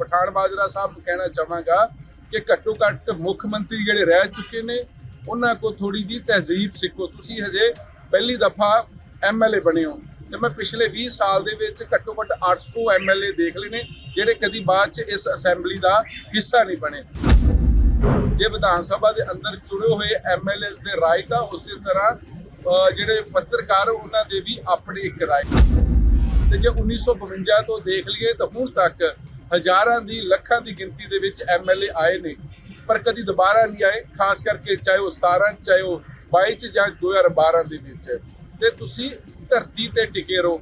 ਪਠਾਨ ਬਾਜਰਾ ਸਾਹਿਬ ਨੂੰ ਕਹਿਣਾ ਚਾਹਾਂਗਾ ਕਿ ਘੱਟੋ ਘੱਟ ਮੁੱਖ ਮੰਤਰੀ ਜਿਹੜੇ ਰਹਿ ਚੁੱਕੇ ਨੇ, ਉਹਨਾਂ ਕੋ ਥੋੜੀ ਜੀ ਤਹਿਜ਼ੀਬ ਸਿੱਖੋ। ਤੁਸੀਂ ਹਜੇ ਪਹਿਲੀ ਦਫਾ ਐਮਐਲਏ ਬਣੇ ਹੋ ਤੇ ਮੈਂ ਪਿਛਲੇ 20 ਸਾਲ ਦੇ ਵਿੱਚ ਘੱਟੋ ਘੱਟ 800 ਐਮਐਲਏ ਦੇਖ ਲਏ ਨੇ, ਜਿਹੜੇ ਕਦੀ ਬਾਅਦ ਚ ਇਸ ਅਸੈਂਬਲੀ ਦਾ ਹਿੱਸਾ ਨਹੀਂ ਬਣੇ। ਜੇ ਵਿਧਾਨ ਸਭਾ ਦੇ ਅੰਦਰ ਚੁਣੇ ਹੋਏ ਐਮਐਲਏਸ ਦੇ ਰਾਈਟ ਆ, ਉਸੇ ਤਰ੍ਹਾਂ ਜਿਹੜੇ ਪੱਤਰਕਾਰ ਉਹਨਾਂ ਦੇ ਵੀ ਆਪਣੇ ਇੱਕ ਰਾਈਟ ਤੇ ਜੇ 1952 ਤੋਂ ਦੇਖ ਲਈਏ ਤਾਂ ਹੁਣ ਤੱਕ ਹਜ਼ਾਰਾਂ ਦੀ, ਲੱਖਾਂ ਦੀ ਗਿਣਤੀ ਦੇ ਵਿੱਚ ਐਮਐਲਏ ਆਏ ਨੇ, ਪਰ ਕਦੀ ਦੁਬਾਰਾ ਨਹੀਂ ਆਏ, ਖਾਸ ਕਰਕੇ ਚਾਹੇ ਉਹ 17 ਚਾਹੇ ਉਹ 22 ਚ ਜਾਂ 2012 ਦੇ ਵਿੱਚ। ਤੇ ਤੁਸੀਂ ਧਰਤੀ ਤੇ ਟਿਕੇ ਰਹੋ।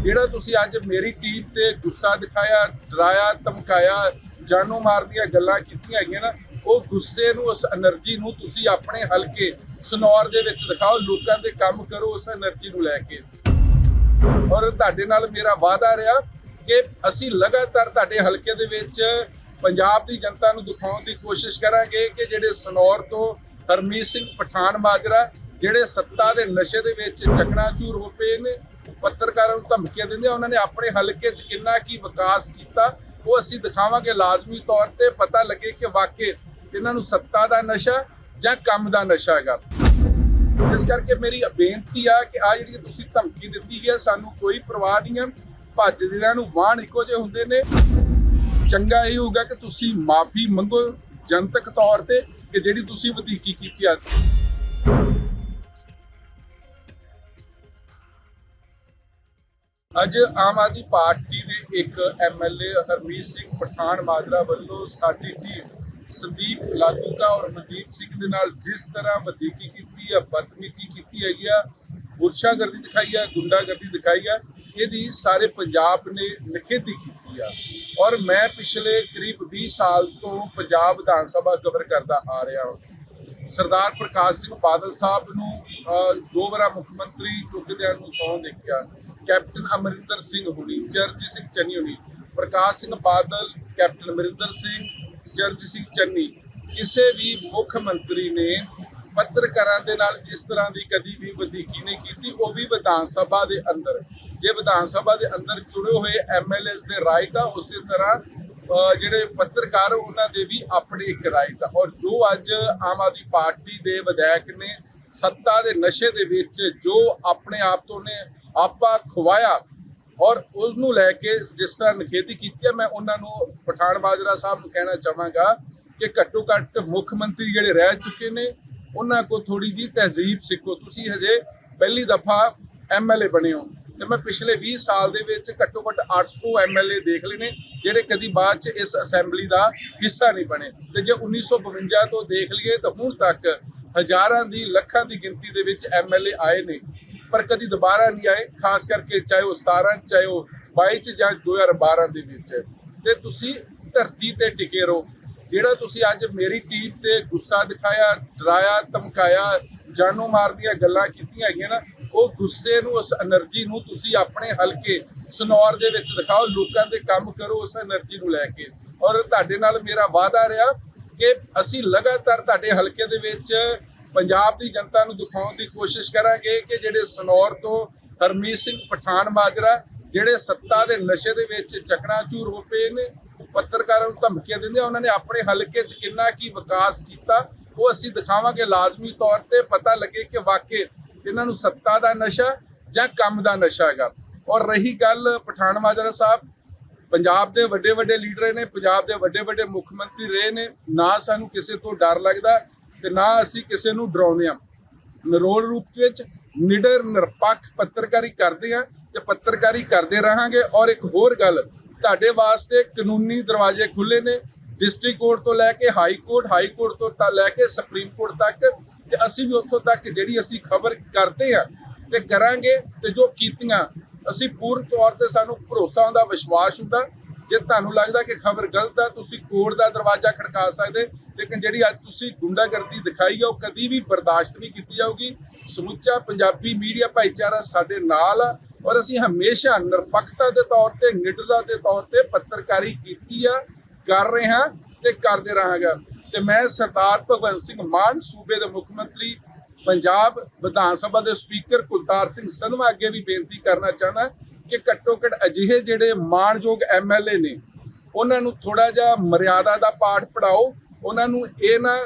ਜਿਹੜਾ ਤੁਸੀਂ ਅੱਜ ਮੇਰੀ ਟੀਮ ਤੇ ਗੁੱਸਾ ਦਿਖਾਇਆ, ਡਰਾਇਆ, ਧਮਕਾਇਆ, ਜਾਨੋਂ ਮਾਰ ਦੀਆਂ ਗੱਲਾਂ ਕੀਤੀਆਂ ਹੈਗੀਆਂ ਨਾ, ਉਹ ਗੁੱਸੇ ਨੂੰ, ਉਸ એનર્ਜੀ ਨੂੰ ਤੁਸੀਂ ਆਪਣੇ ਹਲਕੇ ਸਨੌਰ ਦੇ ਵਿੱਚ ਦਿਖਾਓ, ਲੋਕਾਂ ਦੇ ਕੰਮ ਕਰੋ, ਉਸ એનર્ਜੀ ਨੂੰ ਲੈ ਕੇ। ਔਰ ਤੁਹਾਡੇ ਨਾਲ ਮੇਰਾ ਵਾਅਦਾ ਰਿਹਾ ਕਿ ਅਸੀਂ ਲਗਾਤਾਰ ਤੁਹਾਡੇ ਹਲਕੇ ਦੇ ਵਿੱਚ ਪੰਜਾਬ ਦੀ ਜਨਤਾ ਨੂੰ ਦਿਖਾਉਣ ਦੀ ਕੋਸ਼ਿਸ਼ ਕਰਾਂਗੇ ਕਿ ਜਿਹੜੇ ਸਨੌਰ ਤੋਂ ਹਰਮੀਤ ਸਿੰਘ ਪਠਾਨ ਮਾਜਰਾ, ਜਿਹੜੇ ਸੱਤਾ ਦੇ ਨਸ਼ੇ ਦੇ ਵਿੱਚ ਚਕਨਾਚੂਰ ਹੋ ਪਏ ਨੇ ਪੱਤਰਕਾਰਾਂ ਨੂੰ ਧਮਕੀਆਂ ਦਿੰਦੇ ਉਹਨਾਂ ਨੇ ਆਪਣੇ ਹਲਕੇ 'ਚ ਕਿੰਨਾ ਕੀ ਵਿਕਾਸ ਕੀਤਾ, ਉਹ ਅਸੀਂ ਦਿਖਾਵਾਂਗੇ ਲਾਜ਼ਮੀ ਤੌਰ ਤੇ ਪਤਾ ਲੱਗੇ ਕਿ ਵਾਕਈ ਇਹਨਾਂ ਨੂੰ ਸੱਤਾ ਦਾ ਨਸ਼ਾ ਜਾਂ ਕੰਮ ਦਾ ਨਸ਼ਾ ਹੈਗਾ। ਇਸ ਕਰਕੇ ਮੇਰੀ ਬੇਨਤੀ ਆ ਕਿ ਆ ਜਿਹੜੀ ਤੁਸੀਂ ਧਮਕੀ ਦਿੱਤੀ ਹੈ, ਸਾਨੂੰ ਕੋਈ ਪਰਵਾਹ ਨਹੀਂ ਹੈ। ਭੱਜ ਦਿਨਾਂ ਨੂੰ ਵਾਹਣ ਇੱਕੋ ਜਿਹੇ ਹੁੰਦੇ ਨੇ। ਚੰਗਾ ਇਹ ਹੋਊਗਾ ਕਿ ਤੁਸੀਂ ਮਾਫੀ ਮੰਗੋ ਜਨਤਕ ਤੌਰ ਤੇ ਕਿ ਜਿਹੜੀ ਤੁਸੀਂ ਵਧੀਕੀ ਕੀਤੀ ਆ। ਅੱਜ ਆਮ ਆਦਮੀ ਪਾਰਟੀ ਦੇ ਇੱਕ ਐਮਐਲਏ ਹਰਮੀਤ ਸਿੰਘ ਪਠਾਨ ਮਾਜਰਾ ਵੱਲੋਂ ਸਾਡੀ ਟੀਮ ਸੰਦੀਪ ਲਾਦੂਕਾ ਔਰ ਮਨਦੀਪ ਸਿੰਘ ਦੇ ਨਾਲ ਜਿਸ ਤਰ੍ਹਾਂ ਵਧੀਕੀ ਕੀਤੀ ਆ, ਬਦਤਮੀਜ਼ੀ ਕੀਤੀ ਹੈਗੀ ਆ ਗੁਰਸ਼ਾਗਰਦੀ ਦਿਖਾਈ ਆ, ਗੁੰਡਾਗਰਦੀ ਦਿਖਾਈ ਆ ਇਹਦੀ ਸਾਰੇ ਪੰਜਾਬ ਨੇ ਨਿਖੇਧੀ ਕੀਤੀ ਆ। ਔਰ ਮੈਂ ਪਿਛਲੇ ਕਰੀਬ 20 ਸਾਲ ਤੋਂ ਪੰਜਾਬ ਵਿਧਾਨ ਸਭਾ ਕਵਰ ਕਰਦਾ ਆ ਰਿਹਾ ਹਾਂ। ਸਰਦਾਰ ਪ੍ਰਕਾਸ਼ ਸਿੰਘ ਬਾਦਲ ਸਾਹਿਬ ਨੂੰ ਦੋ ਵਾਰ ਮੁੱਖ ਮੰਤਰੀ ਚੁੱਕਦਿਆਂ ਨੂੰ ਸਹੁੰ ਦੇਖਿਆ। ਕੈਪਟਨ ਅਮਰਿੰਦਰ ਸਿੰਘ ਹੁਣੀ, ਚਰਨਜੀਤ ਸਿੰਘ ਚੰਨੀ ਹੁਣੀ, ਪ੍ਰਕਾਸ਼ ਸਿੰਘ ਬਾਦਲ, ਕੈਪਟਨ ਅਮਰਿੰਦਰ ਸਿੰਘ, ਚਰਨਜੀਤ ਸਿੰਘ ਚੰਨੀ। ਕਿਸੇ ਵੀ ਮੁੱਖ ਮੰਤਰੀ ਨੇ ਪੱਤਰਕਾਰਾਂ ਦੇ ਨਾਲ ਇਸ ਤਰ੍ਹਾਂ ਦੀ ਕਦੀ ਵੀ ਵਧੀਕੀ ਨਹੀਂ ਕੀਤੀ। ਉਹ ਵੀ ਵਿਧਾਨ ਸਭਾ ਦੇ ਅੰਦਰ ਜੇ ਵਿਧਾਨ ਸਭਾ ਦੇ ਅੰਦਰ ਚੁਣੇ ਹੋਏ ਐਮਐਲਏਸ ਦੇ ਰਾਈਟ ਆ, ਉਸੇ ਤਰ੍ਹਾਂ ਜਿਹੜੇ ਪੱਤਰਕਾਰ ਉਹਨਾਂ ਦੇ ਵੀ ਆਪਣੇ ਇੱਕ ਰਾਈਟ ਆ। ਔਰ ਜੋ ਅੱਜ ਆਮ ਆਦਮੀ ਪਾਰਟੀ ਦੇ ਵਿਧਾਇਕ ਨੇ ਸੱਤਾ ਦੇ ਨਸ਼ੇ ਦੇ ਵਿੱਚ ਜੋ ਆਪਣੇ ਆਪ ਤੋਂ ਨੇ ਆਪਾ ਖਵਾਇਆ ਔਰ ਉਸ ਨੂੰ ਲੈ ਕੇ ਜਿਸ ਤਰ੍ਹਾਂ ਨਿਖੇਧੀ ਕੀਤੀ ਹੈ ਮੈਂ ਉਹਨਾਂ ਨੂੰ ਪਠਾਨ ਬਾਜਰਾ ਸਾਹਿਬ ਨੂੰ ਕਹਿਣਾ ਚਾਹਾਂਗਾ ਕਿ ਘੱਟੋ ਘੱਟ ਮੁੱਖ ਮੰਤਰੀ ਜਿਹੜੇ ਰਹਿ ਚੁੱਕੇ ਨੇ, ਉਹਨਾਂ ਕੋ ਥੋੜੀ ਜੀ ਤਹਿਜ਼ੀਬ ਸਿੱਖੋ। ਤੁਸੀਂ ਹਜੇ ਪਹਿਲੀ ਦਫਾ ਐਮਐਲਏ ਬਣੇ ਹੋ। ਤੇ ਮੈਂ ਪਿਛਲੇ 20 ਸਾਲ ਦੇ ਵਿੱਚ ਘੱਟੋ ਘੱਟ 800 ਐਮਐਲਏ ਦੇਖ ਲਏ ਨੇ, ਜਿਹੜੇ ਕਦੀ ਬਾਅਦ ਚ ਇਸ ਅਸੈਂਬਲੀ ਦਾ ਹਿੱਸਾ ਨਹੀਂ ਬਣੇ। ਤੇ ਜੇ 1952 ਤੋਂ ਦੇਖ ਲਈਏ ਤਾਂ ਹੁਣ ਤੱਕ ਹਜ਼ਾਰਾਂ ਦੀ, ਲੱਖਾਂ ਦੀ ਗਿਣਤੀ ਦੇ ਵਿੱਚ ਐਮਐਲਏ ਆਏ ਨੇ। ਪਰ ਕਦੀ ਦੁਬਾਰਾ ਨਹੀਂ ਆਏ, ਖਾਸ ਕਰਕੇ ਚਾਹੇ ਉਹ 17 ਚਾਹੇ ਉਹ 22 ਚ ਜਾਂ 2012 ਦੇ ਵਿੱਚ। ਤੇ ਤੁਸੀਂ ਧਰਤੀ ਤੇ ਟਿਕੇ ਰਹੋ। ਜਿਹੜਾ ਤੁਸੀਂ ਅੱਜ ਮੇਰੀ ਟੀਮ ਤੇ ਗੁੱਸਾ ਦਿਖਾਇਆ, ਡਰਾਇਆ, ਧਮਕਾਇਆ, ਜਾਨੋਂ ਮਾਰ ਦੀਆਂ ਗੱਲਾਂ ਕੀਤੀਆਂ ਹੈਗੀਆਂ ਨਾ ਉਹ ਗੁੱਸੇ ਨੂੰ, ਉਸ એનર્ਜੀ ਨੂੰ ਤੁਸੀਂ ਆਪਣੇ ਹਲਕੇ ਸਨੌਰ ਦੇ ਵਿੱਚ ਦਿਖਾਓ, ਲੋਕਾਂ ਦੇ ਕੰਮ ਕਰੋ, ਉਸ એનર્ਜੀ ਨੂੰ ਲੈ ਕੇ। ਔਰ ਤੁਹਾਡੇ ਨਾਲ ਮੇਰਾ ਵਾਅਦਾ ਰਿਹਾ ਕਿ ਅਸੀਂ ਲਗਾਤਾਰ ਤੁਹਾਡੇ ਹਲਕੇ ਦੇ ਵਿੱਚ ਪੰਜਾਬ ਦੀ ਜਨਤਾ ਨੂੰ ਦਿਖਾਉਣ ਦੀ ਕੋਸ਼ਿਸ਼ ਕਰਾਂਗੇ ਕਿ ਜਿਹੜੇ ਸਨੌਰ ਤੋਂ ਹਰਮੀਤ ਸਿੰਘ ਪਠਾਨ ਮਾਜਰਾ, ਜਿਹੜੇ ਸੱਤਾ ਦੇ ਨਸ਼ੇ ਦੇ ਵਿੱਚ ਚਕਨਾਚੂਰ ਹੋ ਪਏ ਨੇ ਪੱਤਰਕਾਰਾਂ ਨੂੰ ਧਮਕੀਆਂ ਦਿੰਦੇ ਉਹਨਾਂ ਨੇ ਆਪਣੇ ਹਲਕੇ 'ਚ ਕਿੰਨਾ ਕੀ ਵਿਕਾਸ ਕੀਤਾ, ਉਹ ਅਸੀਂ ਦਿਖਾਵਾਂਗੇ ਲਾਜ਼ਮੀ ਤੌਰ ਤੇ ਪਤਾ ਲੱਗੇ ਕਿ ਵਾਕਈ ਇਹਨਾਂ ਨੂੰ ਸੱਤਾ ਦਾ ਨਸ਼ਾ ਜਾਂ ਕੰਮ ਦਾ ਨਸ਼ਾ ਹੈਗਾ। ਔਰ ਰਹੀ ਗੱਲ ਪਠਾਨ ਮਾਜਰਾ ਸਾਹਿਬ, ਪੰਜਾਬ ਦੇ ਵੱਡੇ ਵੱਡੇ ਲੀਡਰ ਨੇ, ਪੰਜਾਬ ਦੇ ਵੱਡੇ ਵੱਡੇ ਮੁੱਖ ਮੰਤਰੀ ਰਹੇ ਨੇ, ਨਾ ਸਾਨੂੰ ਕਿਸੇ ਤੋਂ ਡਰ ਲੱਗਦਾ ਤੇ ਨਾ ਅਸੀਂ ਕਿਸੇ ਨੂੰ ਡਰਾਉਂਦੇ ਆ ਨਿਰੋਲ ਰੂਪ ਵਿੱਚ ਨਿਡਰ, ਨਿਰਪੱਖ ਪੱਤਰਕਾਰੀ ਕਰਦੇ ਆ ਤੇ ਪੱਤਰਕਾਰੀ ਕਰਦੇ ਰਹਾਂਗੇ। ਔਰ ਇੱਕ ਹੋਰ ਗੱਲ, ਤੁਹਾਡੇ ਵਾਸਤੇ ਕਾਨੂੰਨੀ ਦਰਵਾਜ਼ੇ ਖੁੱਲੇ ਨੇ। ਡਿਸਟ੍ਰਿਕਟ ਕੋਰਟ ਤੋਂ ਲੈ ਕੇ ਹਾਈ ਕੋਰਟ ਹਾਈ ਕੋਰਟ ਤੋਂ ਲੈ ਕੇ ਸੁਪਰੀਮ ਕੋਰਟ ਤੱਕ ਤੇ ਅਸੀਂ ਵੀ ਉੱਥੋਂ ਤੱਕ ਜਿਹੜੀ ਅਸੀਂ ਖਬਰ ਕਰਦੇ ਆ ਤੇ ਕਰਾਂਗੇ ਤੇ ਜੋ ਕੀਤੀਆਂ, ਅਸੀਂ ਪੂਰਨ ਤੌਰ ਤੇ ਸਾਨੂੰ ਭਰੋਸਾ ਹੁੰਦਾ, ਵਿਸ਼ਵਾਸ ਹੁੰਦਾ। ਜੇ ਤੁਹਾਨੂੰ ਲੱਗਦਾ ਕਿ ਖਬਰ ਗਲਤ ਆ, ਤੁਸੀਂ ਕੋਰਟ ਦਾ ਦਰਵਾਜ਼ਾ ਖੜਕਾ ਸਕਦੇ, ਲੇਕਿਨ ਜਿਹੜੀ ਅੱਜ ਤੁਸੀਂ ਗੁੰਡਾਗਰਦੀ ਦਿਖਾਈ ਆ, ਉਹ ਕਦੀ ਵੀ ਬਰਦਾਸ਼ਤ ਨਹੀਂ ਕੀਤੀ ਜਾਊਗੀ। ਸਮੁੱਚਾ ਪੰਜਾਬੀ ਮੀਡੀਆ ਭਾਈਚਾਰਾ ਸਾਡੇ ਨਾਲ ਆ ਔਰ ਅਸੀਂ ਹਮੇਸ਼ਾ ਨਿਰਪੱਖਤਾ ਦੇ ਤੌਰ ਤੇ, ਨਿਡਰਤਾ ਦੇ ਤੌਰ ਤੇ ਪੱਤਰਕਾਰੀ ਕੀਤੀ ਆ, ਕਰ ਰਹੇ ਹਾਂ ਤੇ ਕਰਦੇ ਰਹਾਂਗਾ। ਤੇ ਮੈਂ ਸਰਦਾਰ ਭਗਵੰਤ ਸਿੰਘ ਮਾਨ, ਸੂਬੇ ਦੇ ਮੁੱਖ ਮੰਤਰੀ, ਪੰਜਾਬ ਵਿਧਾਨ ਸਭਾ ਦੇ ਸਪੀਕਰ ਕੁਲਤਾਰ ਸਿੰਘ ਸੰਧਵਾ ਅੱਗੇ ਵੀ ਬੇਨਤੀ ਕਰਨਾ ਚਾਹੁੰਦਾ ਕਿ ਘੱਟੋ ਘੱਟ ਅਜਿਹੇ ਜਿਹੜੇ ਮਾਣਯੋਗ ਐਮਐਲਏ ਨੇ, ਉਹਨਾਂ ਨੂੰ ਥੋੜਾ ਜਿਹਾ ਮਰਿਆਦਾ ਦਾ ਪਾਠ ਪੜਾਓ ਉਹਨਾਂ ਨੂੰ ਇਹ ਨਾ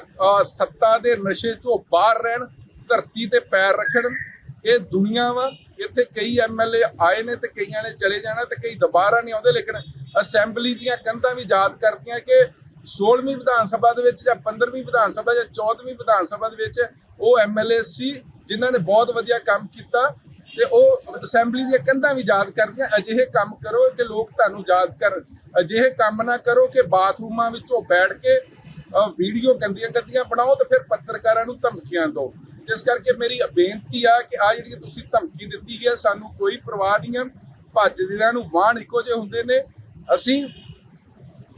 ਸੱਤਾ ਦੇ ਨਸ਼ੇ ਚੋਂ ਬਾਹਰ ਰਹਿਣ, ਧਰਤੀ ਤੇ ਪੈਰ ਰੱਖਣ, ਇਹ ਦੁਨੀਆ ਵਾ, ਇੱਥੇ ਕਈ ਐਮਐਲਏ ਆਏ ਨੇ ਤੇ ਕਈਆਂ ਨੇ ਚਲੇ ਜਾਣਾ ਤੇ ਕਈ ਦੁਬਾਰਾ ਨਹੀਂ ਆਉਂਦੇ, ਲੇਕਿਨ ਅਸੈਂਬਲੀ ਦੀਆਂ ਕੰਧਾਂ ਵੀ ਯਾਦ ਕਰਦੀਆਂ ਕਿ 16ਵੀਂ ਵਿਧਾਨ ਸਭਾ ਦੇ ਵਿੱਚ ਜਾਂ 15ਵੀਂ ਵਿਧਾਨ ਸਭਾ ਜਾਂ 14ਵੀਂ ਵਿਧਾਨ ਸਭਾ ਦੇ ਵਿੱਚ ਉਹ ਐਮਐਲਏ ਸੀ, ਜਿਨ੍ਹਾਂ ਨੇ ਬਹੁਤ ਵਧੀਆ ਕੰਮ ਕੀਤਾ ਤੇ ਉਹ ਅਸੈਂਬਲੀ ਦੀਆਂ ਕੰਧਾਂ ਵੀ ਯਾਦ ਕਰਦੀਆਂ, ਅਜਿਹੇ ਕੰਮ ਕਰੋ ਕਿ ਲੋਕ ਤੁਹਾਨੂੰ ਯਾਦ ਕਰਨ। ਅਜਿਹੇ ਕੰਮ ਨਾ ਕਰੋ ਕਿ ਬਾਥਰੂਮਾਂ ਵਿੱਚੋਂ ਬੈਠ ਕੇ ਵੀਡੀਓ ਗੰਦੀਆਂ ਗੰਦੀਆਂ ਬਣਾਓ ਤੇ ਫਿਰ ਪੱਤਰਕਾਰਾਂ ਨੂੰ ਧਮਕੀਆਂ ਦਿਓ। ਇਸ ਕਰਕੇ ਮੇਰੀ ਬੇਨਤੀ ਆ ਕਿ ਆ ਜਿਹੜੀ ਤੁਸੀਂ ਧਮਕੀ ਦਿੱਤੀ ਹੈ ਸਾਨੂੰ ਕੋਈ ਪਰਵਾਹ ਨਹੀਂ ਹੈ ਭੱਜ ਦਿਲਾਂ ਨੂੰ ਵਾਹਣ ਇੱਕੋ ਜਿਹੇ ਹੁੰਦੇ ਨੇ। ਅਸੀਂ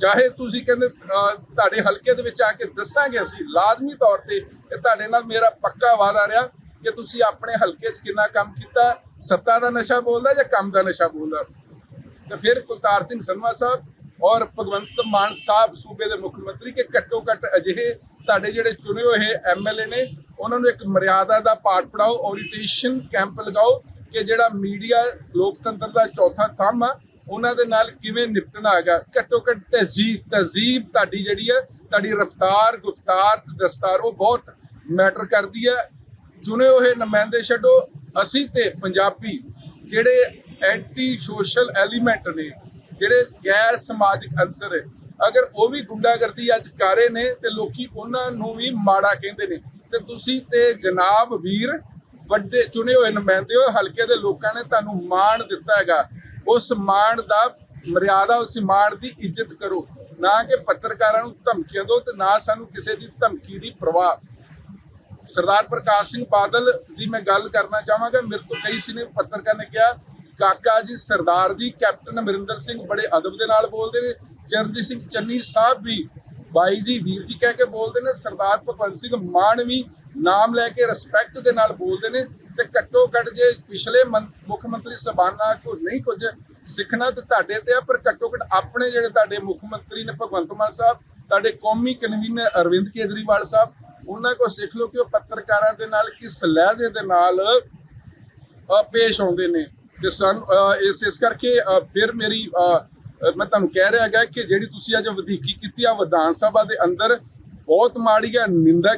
ਚਾਹੇ ਤੁਸੀਂ ਕਹਿੰਦੇ ਤੁਹਾਡੇ ਹਲਕੇ ਦੇ ਵਿੱਚ ਆ ਕੇ ਦੱਸਾਂਗੇ ਅਸੀਂ, ਲਾਜ਼ਮੀ ਤੌਰ ਤੇ ਕਿ ਤੁਹਾਡੇ ਨਾਲ ਮੇਰਾ ਪੱਕਾ ਵਾਅਦਾ ਰਿਹਾ ਕਿ ਤੁਸੀਂ ਆਪਣੇ ਹਲਕੇ 'ਚ ਕਿੰਨਾ ਕੰਮ ਕੀਤਾ, ਸੱਤਾ ਦਾ ਨਸ਼ਾ ਬੋਲਦਾ ਜਾਂ ਕੰਮ ਦਾ ਨਸ਼ਾ ਬੋਲਦਾ। ਤੇ ਫਿਰ ਕੁਲਤਾਰ ਸਿੰਘ ਸੰਧਵਾ ਸਾਹਿਬ ਔਰ ਭਗਵੰਤ ਮਾਨ ਸਾਹਿਬ ਸੂਬੇ ਦੇ ਮੁੱਖ ਮੰਤਰੀ ਕਿ ਘੱਟੋ ਘੱਟ ਅਜਿਹੇ ਤੁਹਾਡੇ ਜਿਹੜੇ ਚੁਣੇ ਹੋਏ ਐਮਐਲਏ ਨੇ, ਉਹਨਾਂ ਨੂੰ ਇੱਕ ਮਰਿਆਦਾ ਦਾ ਪਾਠ ਪੜਾਓ ਓਰੀਟੇਸ਼ਨ ਕੈਂਪ ਲਗਾਓ ਕਿ ਜਿਹੜਾ ਮੀਡੀਆ, ਲੋਕਤੰਤਰ ਦਾ ਚੌਥਾ ਥੰਮ ਆ ਉਹਨਾਂ ਦੇ ਨਾਲ ਕਿਵੇਂ ਨਿਪਟਣਾ ਹੈਗਾ? ਘੱਟੋ ਘੱਟ ਤਹਿਜ਼ੀਬ ਤਹਿਜ਼ੀਬ ਤੁਹਾਡੀ ਜਿਹੜੀ ਹੈ, ਤੁਹਾਡੀ ਰਫਤਾਰ, ਗੁਫਤਾਰ, ਦਸਤਾਰ, ਉਹ ਬਹੁਤ ਮੈਟਰ ਕਰਦੀ ਹੈ। ਚੁਣੇ ਹੋਏ ਨੁਮਾਇੰਦੇ ਛੱਡੋ। ਅਸੀਂ ਤੇ ਪੰਜਾਬੀ ਜਿਹੜੇ ਐਂਟੀ ਸੋਸ਼ਲ ਐਲੀਮੈਂਟ ਨੇ, ਜਿਹੜੇ ਗੈਰ ਸਮਾਜਿਕ ਅੰਸਰ ਹੈ, ਅਗਰ ਉਹ ਵੀ ਗੁੰਡਾਗਰਦੀ ਅੱਜ ਕਰ ਰਹੇ ਨੇ ਤੇ ਲੋਕੀ ਉਹਨਾਂ ਨੂੰ ਵੀ ਮਾੜਾ ਕਹਿੰਦੇ ਨੇ, ਤੇ ਤੁਸੀਂ ਤੇ ਜਨਾਬ ਵੀਰ ਵੱਡੇ ਚੁਣੇ ਹੋਏ ਨੁਮਾਇੰਦੇ ਹੋ, ਹਲਕੇ ਦੇ ਲੋਕਾਂ ਨੇ ਤੁਹਾਨੂੰ ਮਾਣ ਦਿੱਤਾ ਹੈਗਾ। ਉਸ ਮਾਣ ਦਾ ਮਰਿਆਦਾ, ਉਸ ਮਾਣ ਦੀ ਇੱਜ਼ਤ ਕਰੋ। ਨਾ ਕਿ ਪੱਤਰਕਾਰਾਂ ਨੂੰ ਧਮਕੀਆਂ ਦਿਓ ਤੇ ਨਾ ਸਾਨੂੰ ਕਿਸੇ ਦੀ ਧਮਕੀ ਦੀ ਪਰਵਾਹ। ਸਰਦਾਰ ਪ੍ਰਕਾਸ਼ ਸਿੰਘ ਬਾਦਲ ਦੀ ਮੈਂ ਗੱਲ ਕਰਨਾ ਚਾਹਾਂਗਾ। ਮੇਰੇ ਤੋਂ ਕਈ ਸੀ ਪੱਤਰਕਾਰ ਨੇ ਕਿਹਾ, ਕਾਕਾ ਜੀ, ਸਰਦਾਰ ਜੀ, ਕੈਪਟਨ ਅਮਰਿੰਦਰ ਸਿੰਘ ਬੜੇ ਅਦਬ ਦੇ ਨਾਲ ਬੋਲਦੇ ਨੇ। ਚਰਨਜੀਤ ਸਿੰਘ ਚੰਨੀ ਸਾਹਿਬ ਵੀ, ਬਾਈ ਜੀ, ਵੀਰ ਜੀ ਕਹਿ ਕੇ ਬੋਲਦੇ ਨੇ। ਸਰਦਾਰ ਭਗਵੰਤ ਸਿੰਘ ਮਾਨ ਵੀ ਨਾਮ ਲੈ ਕੇ ਰਿਸਪੈਕਟ ਦੇ ਨਾਲ ਬੋਲਦੇ ਨੇ। ਤੇ ਘੱਟੋ ਘੱਟ ਜੇ ਪਿਛਲੇ ਮੰ- ਮੁੱਖ ਮੰਤਰੀ ਸਬਾਨਾ ਕੋ ਨਹੀਂ ਕੁਝ ਸਿੱਖਣਾ ਤੇ ਤੁਹਾਡੇ ਤੇ ਆ ਪਰ ਘੱਟੋ ਘੱਟ ਆਪਣੇ ਜਿਹੜੇ ਤੁਹਾਡੇ ਮੁੱਖ ਮੰਤਰੀ ਨੇ ਭਗਵੰਤ ਮਾਨ ਸਾਹਿਬ ਤੁਹਾਡੇ ਕੌਮੀ ਕਨਵੀਨਰ ਅਰਵਿੰਦ ਕੇਜਰੀਵਾਲ ਸਾਹਿਬ ਉਹਨਾਂ ਕੋ ਸਿੱਖ ਲਓ ਕਿ ਉਹ ਪੱਤਰਕਾਰਾਂ ਦੇ ਨਾਲ ਕਿਸ ਲਹਿਜੇ ਦੇ ਨਾਲ ਪੇਸ਼ ਆਉਂਦੇ ਨੇ। ਤੇ ਸਾਨੂੰ ਇਸ ਇਸ ਕਰਕੇ ਫਿਰ ਮੇਰੀ ਅ, ਮੈਂ ਤੁਹਾਨੂੰ ਕਹਿ ਰਿਹਾ ਹੈਗਾ ਕਿ ਜਿਹੜੀ ਤੁਸੀਂ ਅੱਜ ਵਧੀਕੀ ਕੀਤੀ ਆ ਵਿਧਾਨ ਸਭਾ ਦੇ ਅੰਦਰ ਬਹੁਤ ਮਾੜੀ ਹੈ ਨਿੰਦਾ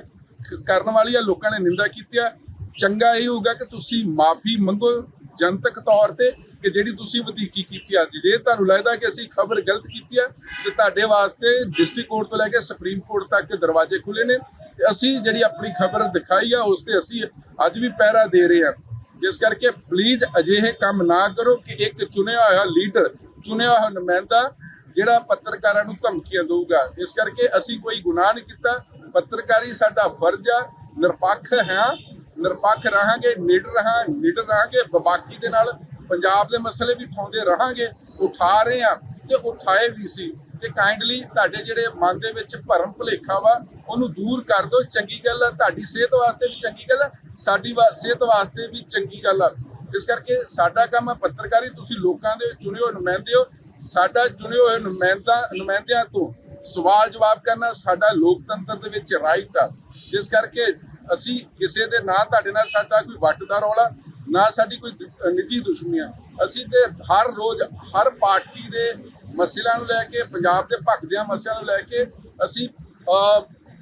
ਕਰਨ ਵਾਲੀ ਆ ਲੋਕਾਂ ਨੇ ਨਿੰਦਾ ਕੀਤੀ ਆ। ਚੰਗਾ ਇਹ ਹੋਊਗਾ ਕਿ ਤੁਸੀਂ ਮਾਫੀ ਮੰਗੋ ਜਨਤਕ ਤੌਰ ਤੇ ਕਿ ਜਿਹੜੀ ਤੁਸੀਂ ਵਧੀਕੀ ਕੀਤੀ ਆ ਜੇ ਤੁਹਾਨੂੰ ਲੱਗਦਾ ਕਿ ਅਸੀਂ ਖਬਰ ਗਲਤ ਕੀਤੀ ਹੈ ਤੇ ਤੁਹਾਡੇ ਵਾਸਤੇ ਡਿਸਟ੍ਰਿਕਟ ਕੋਰਟ ਤੋਂ ਲੈ ਕੇ ਸੁਪਰੀਮ ਕੋਰਟ ਤੱਕ ਦਰਵਾਜ਼ੇ ਖੁੱਲੇ ਨੇ ਤੇ ਅਸੀਂ ਜਿਹੜੀ ਆਪਣੀ ਖਬਰ ਦਿਖਾਈ ਆ, ਉਸ ਤੇ ਅਸੀਂ ਅੱਜ ਵੀ ਪਹਿਰਾ ਦੇ ਰਹੇ ਹਾਂ। ਇਸ ਕਰਕੇ ਪਲੀਜ਼ ਅਜਿਹੇ ਕੰਮ ਨਾ ਕਰੋ ਕਿ ਇੱਕ ਚੁਣਿਆ ਹੋਇਆ ਲੀਡਰ ਚੁਣਿਆ ਹੋਇਆ ਨੁਮਾਇੰਦਾ ਜਿਹੜਾ ਪੱਤਰਕਾਰਾਂ ਨੂੰ ਧਮਕੀਆਂ ਦੇਊਗਾ। ਇਸ ਕਰਕੇ ਅਸੀਂ ਕੋਈ ਗੁਨਾਹ ਨਹੀਂ ਕੀਤਾ। ਪੱਤਰਕਾਰੀ ਸਾਡਾ ਫਰਜ਼ ਆ, ਨਿਰਪੱਖ ਹੈ ਨਿਰਪੱਖ ਰਹਾਂਗੇ, ਨਿਡਰ ਰਹਾਂ, ਨਿਡਰ ਰਹਾਂਗੇ ਬਬਾਕੀ ਦੇ ਨਾਲ ਪੰਜਾਬ ਦੇ ਮਸਲੇ ਵੀ ਉਠਾਉਂਦੇ ਰਹਾਂਗੇ, ਉਠਾ ਰਹੇ ਆ ਤੇ ਉਠਾਏ ਵੀ ਸੀ। ਤੇ ਕਾਈਂਡਲੀ ਤੁਹਾਡੇ ਜਿਹੜੇ ਮਨ ਦੇ ਵਿੱਚ ਭਰਮ ਭੁਲੇਖਾ ਵਾ, ਉਹਨੂੰ ਦੂਰ ਕਰ ਦਿਓ, ਚੰਗੀ ਗੱਲ ਆ, ਤੁਹਾਡੀ ਸਿਹਤ ਵਾਸਤੇ ਵੀ ਚੰਗੀ ਗੱਲ ਆ, ਸਾਡੀ ਵਾ- ਸਿਹਤ ਵਾਸਤੇ ਵੀ ਚੰਗੀ ਗੱਲ ਆ। ਇਸ ਕਰਕੇ ਸਾਡਾ ਕੰਮ ਹੈ ਪੱਤਰਕਾਰੀ, ਤੁਸੀਂ ਲੋਕਾਂ ਦੇ ਚੁਣੇ ਹੋਏ ਨੁਮਾਇੰਦੇ ਹੋ, ਸਾਡਾ ਚੁਣੇ ਹੋਏ ਨੁਮਾਇੰਦਾ, ਨੁਮਾਇੰਦਿਆਂ ਤੋਂ ਸਵਾਲ ਜਵਾਬ ਕਰਨਾ ਸਾਡਾ ਲੋਕਤੰਤਰ ਦੇ ਵਿੱਚ ਰਾਈਟ ਆ। ਜਿਸ ਕਰਕੇ ਅਸੀਂ ਕਿਸੇ ਦੇ ਨਾ ਤੁਹਾਡੇ ਨਾਲ ਸਾਡਾ ਕੋਈ ਵੱਟ ਦਾ ਰੌਲਾ, ਨਾ ਸਾਡੀ ਕੋਈ ਦੁ- ਨਿੱਜੀ ਦੁਸ਼ਮਣੀ ਆ ਅਸੀਂ ਤੇ ਹਰ ਰੋਜ਼ ਹਰ ਪਾਰਟੀ ਦੇ ਮਸਲਿਆਂ ਨੂੰ ਲੈ ਕੇ, ਪੰਜਾਬ ਦੇ ਭਖਦਿਆਂ ਮਸਲਿਆਂ ਨੂੰ ਲੈ ਕੇ ਅਸੀਂ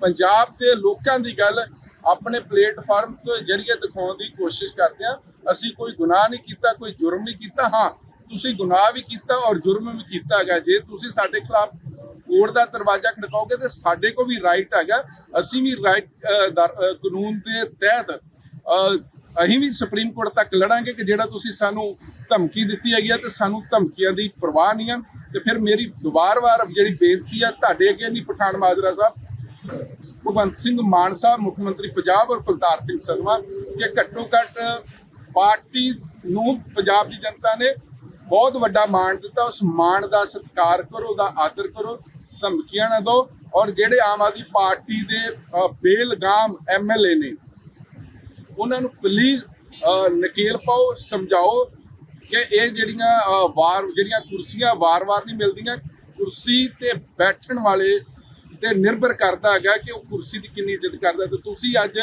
ਪੰਜਾਬ ਦੇ ਲੋਕਾਂ ਦੀ ਗੱਲ ਆਪਣੇ ਪਲੇਟਫਾਰਮ ਤੋਂ ਜਰੀਏ ਦਿਖਾਉਣ ਦੀ ਕੋਸ਼ਿਸ਼ ਕਰਦੇ ਹਾਂ। ਅਸੀਂ ਕੋਈ ਗੁਨਾਹ ਨਹੀਂ ਕੀਤਾ, ਕੋਈ ਜੁਰਮ ਨਹੀਂ ਕੀਤਾ। ਹਾਂ, ਤੁਸੀਂ ਗੁਨਾਹ ਵੀ ਕੀਤਾ ਔਰ ਜੁਰਮ ਵੀ ਕੀਤਾ ਹੈਗਾ। ਜੇ ਤੁਸੀਂ ਸਾਡੇ ਖਿਲਾਫ ਕੋਰਟ ਦਾ ਦਰਵਾਜ਼ਾ ਖੜਕਾਓਗੇ ਤੇ ਸਾਡੇ ਕੋ ਵੀ ਰਾਈਟ ਹੈਗਾ। ਅਸੀਂ ਵੀ ਰਾਈਟ ਕਾਨੂੰਨ ਦੇ ਤਹਿਤ ਅਸੀਂ ਵੀ ਸੁਪਰੀਮ ਕੋਰਟ ਤੱਕ ਲੜਾਂਗੇ ਕਿ ਜਿਹੜਾ ਤੁਸੀਂ ਸਾਨੂੰ ਧਮਕੀ ਦਿੱਤੀ ਹੈਗੀ ਆ ਤੇ ਸਾਨੂੰ ਧਮਕੀਆਂ ਦੀ ਪਰਵਾਹ ਨਹੀਂ ਆ। ਤੇ ਫਿਰ ਮੇਰੀ ਦੁਬਾਰ-ਵਾਰ ਜਿਹੜੀ ਬੇਨਤੀ ਆ, ਤੁਹਾਡੇ ਅੱਗੇ ਨਹੀਂ ਪਠਾਨ ਮਾਜਰਾ ਸਾਹਿਬ, ਭਗਵੰਤ ਸਿੰਘ ਮਾਨ ਸਾਹਿਬ, ਮੁੱਖ ਮੰਤਰੀ ਪੰਜਾਬ ਔਰ ਕੁਲਤਾਰ ਸਿੰਘ ਸੰਧਵਾ, ਕਿ ਘੱਟੋ ਘੱਟ ਪਾਰਟੀ ਨੂੰ ਪੰਜਾਬ ਦੀ ਜਨਤਾ ਨੇ ਬਹੁਤ ਵੱਡਾ ਮਾਣ ਦਿੱਤਾ। ਉਸ ਮਾਣ ਦਾ ਸਤਿਕਾਰ ਕਰੋ, ਉਹਦਾ ਆਦਰ ਕਰੋ। ਧਮਕੀਆਂ ਨਾ ਦਿਓ ਔਰ ਜਿਹੜੇ ਆਮ ਆਦਮੀ ਪਾਰਟੀ ਦੇ ਅ, ਬੇਲਗਾਮ ਐਮਐਲਏ ਨੇ ਉਹਨਾਂ ਨੂੰ ਪਲੀਜ਼ ਨਕੇਲ ਪਾਓ ਸਮਝਾਓ ਕਿ ਇਹ ਜਿਹੜੀਆਂ ਵਾਰ ਜਿਹੜੀਆਂ ਕੁਰਸੀਆਂ ਵਾਰ-ਵਾਰ ਨਹੀਂ ਮਿਲਦੀਆਂ ਕੁਰਸੀ ਤੇ ਬੈਠਣ ਵਾਲੇ ਤੇ ਨਿਰਭਰ ਕਰਦਾ ਹੈਗਾ ਕਿ ਉਹ ਕੁਰਸੀ ਦੀ ਕਿੰਨੀ ਇੱਜ਼ਤ ਕਰਦਾ ਤੇ ਤੁਸੀਂ ਅੱਜ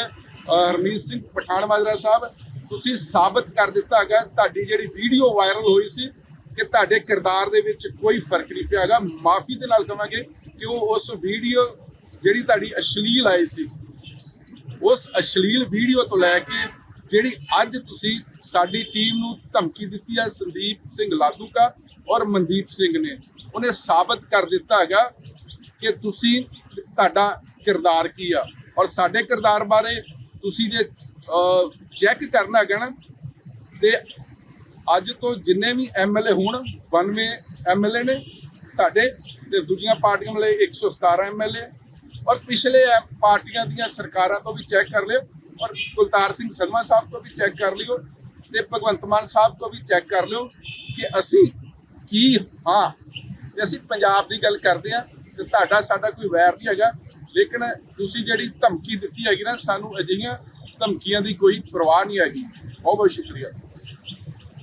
ਹਰਮੀਤ ਸਿੰਘ ਪਠਾਨ ਮਾਜਰਾ ਸਾਹਿਬ ਤੁਸੀਂ ਸਾਬਤ ਕਰ ਦਿੱਤਾ ਹੈਗਾ ਤੁਹਾਡੀ ਜਿਹੜੀ ਵੀਡੀਓ ਵਾਇਰਲ ਹੋਈ ਸੀ ਕਿ ਤੁਹਾਡੇ ਕਿਰਦਾਰ ਦੇ ਵਿੱਚ ਕੋਈ ਫ਼ਰਕ ਨਹੀਂ ਪਿਆ ਹੈਗਾ। ਮਾਫੀ ਦੇ ਨਾਲ ਕਵਾਂਗੇ ਕਿ ਉਹ ਉਸ ਵੀਡੀਓ ਜਿਹੜੀ ਤੁਹਾਡੀ ਅਸ਼ਲੀਲ ਆਈ ਸੀ, ਉਸ ਅਸ਼ਲੀਲ ਵੀਡੀਓ ਤੋਂ ਲੈ ਕੇ ਜਿਹੜੀ ਅੱਜ ਤੁਸੀਂ ਸਾਡੀ ਟੀਮ ਨੂੰ ਧਮਕੀ ਦਿੱਤੀ ਹੈ, ਸੰਦੀਪ ਸਿੰਘ ਲਾਦੂਕਾ ਔਰ ਮਨਦੀਪ ਸਿੰਘ ਨੇ। ਉਹਨੇ ਸਾਬਤ ਕਰ ਦਿੱਤਾ ਹੈਗਾ ਕਿ ਤੁਸੀਂ, ਤੁਹਾਡਾ ਕਿਰਦਾਰ ਕੀ ਆ। ਔਰ ਸਾਡੇ ਕਿਰਦਾਰ ਬਾਰੇ ਤੁਸੀਂ ਜੇ ਚੈੱਕ ਕਰਨਾ ਹੈਗਾ ਨਾ, ਤੇ ਅੱਜ ਤੋਂ ਜਿੰਨੇ ਵੀ ਐਮਐਲਏ ਹੋਣ 92 ਐਮਐਲਏ ਨੇ ਤੁਹਾਡੇ ਤੇ ਦੂਜੀਆਂ ਪਾਰਟੀਆਂ ਵਾਲੇ 117 ਐਮਐਲਏ ਔਰ ਪਿਛਲੇ ਐ- ਪਾਰਟੀਆਂ ਦੀਆਂ ਸਰਕਾਰਾਂ ਤੋਂ ਵੀ ਚੈੱਕ ਕਰ ਲਿਓ ਔਰ ਕੁਲਤਾਰ ਸਿੰਘ ਸੰਧਵਾ ਸਾਹਿਬ ਤੋਂ ਵੀ ਚੈੱਕ ਕਰ ਲਿਓ ਤੇ ਭਗਵੰਤ ਮਾਨ ਸਾਹਿਬ ਤੋਂ ਵੀ ਚੈੱਕ ਕਰ ਲਿਓ ਕਿ ਅਸੀਂ ਕੀ, ਹਾਂ ਤੇ ਅਸੀਂ ਪੰਜਾਬ ਦੀ ਗੱਲ ਕਰਦੇ ਆ ਤੇ ਤੁਹਾਡਾ ਸਾਡਾ ਕੋਈ ਵੈਰ ਨਹੀਂ ਹੈਗਾ। ਲੇਕਿਨ ਤੁਸੀਂ ਜਿਹੜੀ ਧਮਕੀ ਦਿੱਤੀ ਹੈਗੀ ਨਾ, ਸਾਨੂੰ ਅਜਿਹੀਆਂ ਧਮਕੀਆਂ ਦੀ ਕੋਈ ਪਰਵਾਹ ਨਹੀਂ ਹੈਗੀ। ਬਹੁਤ ਬਹੁਤ ਸ਼ੁਕਰੀਆ।